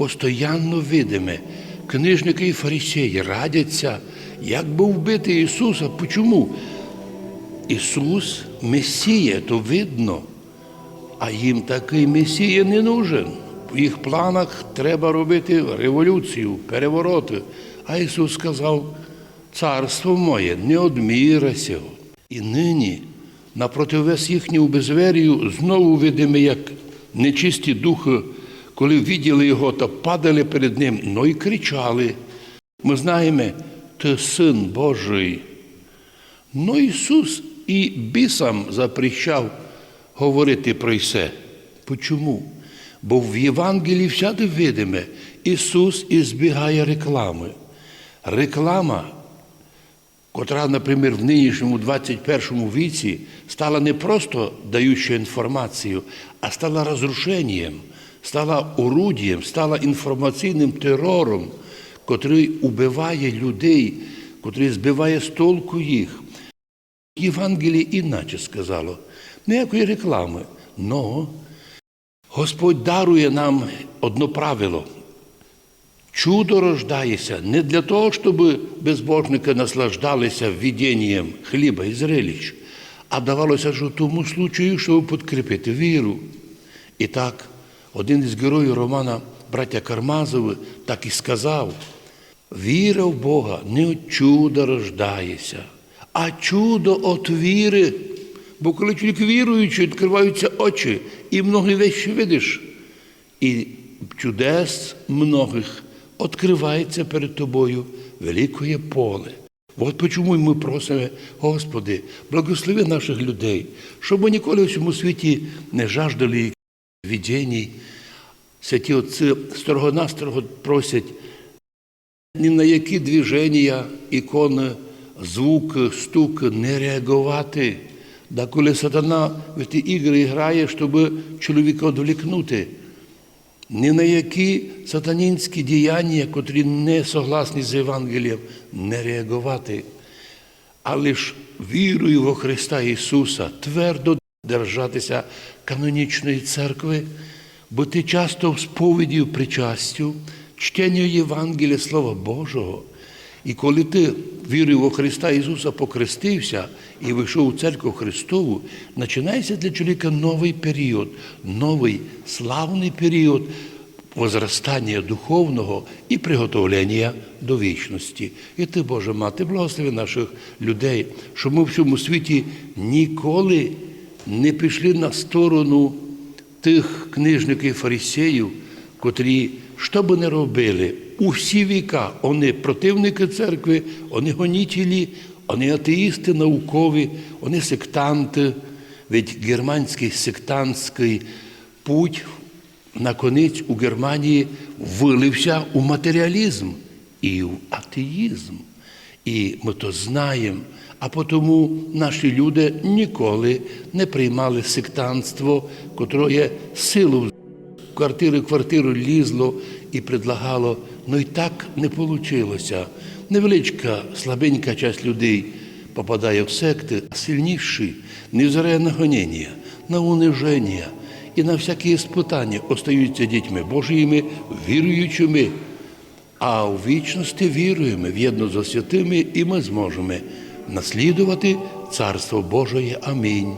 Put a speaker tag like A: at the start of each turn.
A: постоянно видиме. Книжники і фарисеї радяться, як би вбити Ісуса. Почому? Ісус Месія, то видно, а їм такий Месія не нужен. В їх планах треба робити революцію, перевороти. А Ісус сказав, царство моє не од міра сього. І нині, на противес їхню безверію, знову видиме, як нечисті духи, коли виділи його, то падали перед ним, ну і кричали. Ми знаємо, ти син Божий. Ну Ісус і бісам запрещав говорити про все. Почому? Бо в Євангелії всяде видиме, Ісус ізбігає реклами. Реклама, котра, наприклад, в нинішньому 21 віці стала не просто даючою інформацію, а стала розрушенням, стала орудієм, стала інформаційним терором, котрий убиває людей, котрий збиває з толку їх. Євангеліє іначе сказало, ніякої реклами. Но Господь дарує нам одно правило. Чудо рождається не для того, щоб безбожники наслаждалися видінням хліба і зрелищ, а давалося ж у тому случаю, щоб підкріпити віру. І так, один із героїв романа браття Кармазови так і сказав: віра в Бога не від чуда рождається, а чудо від віри. Бо коли чоловік віруючий, відкриваються очі, і многі вещі видиш. І чудес многих відкривається перед тобою великое поле. От почому ми просимо, Господи, благослови наших людей, щоб ми ніколи в цьому світі не жаждали видінь. Святі отці строго-настрого просять ні на які движення, ікони, звуки, стуки не реагувати. Да коли сатана в ті ігри грає, щоб чоловіка відвлікнути. Ні на які сатанінські діяння, котрі не согласні з Євангелієм, не реагувати, а лише вірою во Христа Ісуса твердо держатися канонічної церкви, бути часто в сповіді причастю, чтенню Євангелія Слова Божого. І коли ти вірив у Христа Ісуса, покрестився і вийшов у церкву Христову, починається для чоловіка новий період, новий славний період возростання духовного і приготовлення до вічності. І ти, Боже Мати, благослови наших людей, щоб ми в цьому світі ніколи не пішли на сторону тих книжників фарисеїв, котрі, що би не робили, у всі віка вони противники церкви, вони гонітелі, вони атеїсти наукові, вони сектанти. Ведь германський сектантський путь наконець у Германії вилився у матеріалізм і в атеїзм. І ми то знаємо. А тому наші люди ніколи не приймали сектантство, котре силу в квартиру квартиру лізло і предлагало. Ну і так не вийшло. Невеличка, слабенька часть людей попадає в секти, а сильніші невзирає на гонення, на униження і на всякі испытання остаються дітьми Божіми, віруючими. А у вічності віруємо в'єдно за святими, і ми зможемо наслідувати Царство Божоє. Амінь.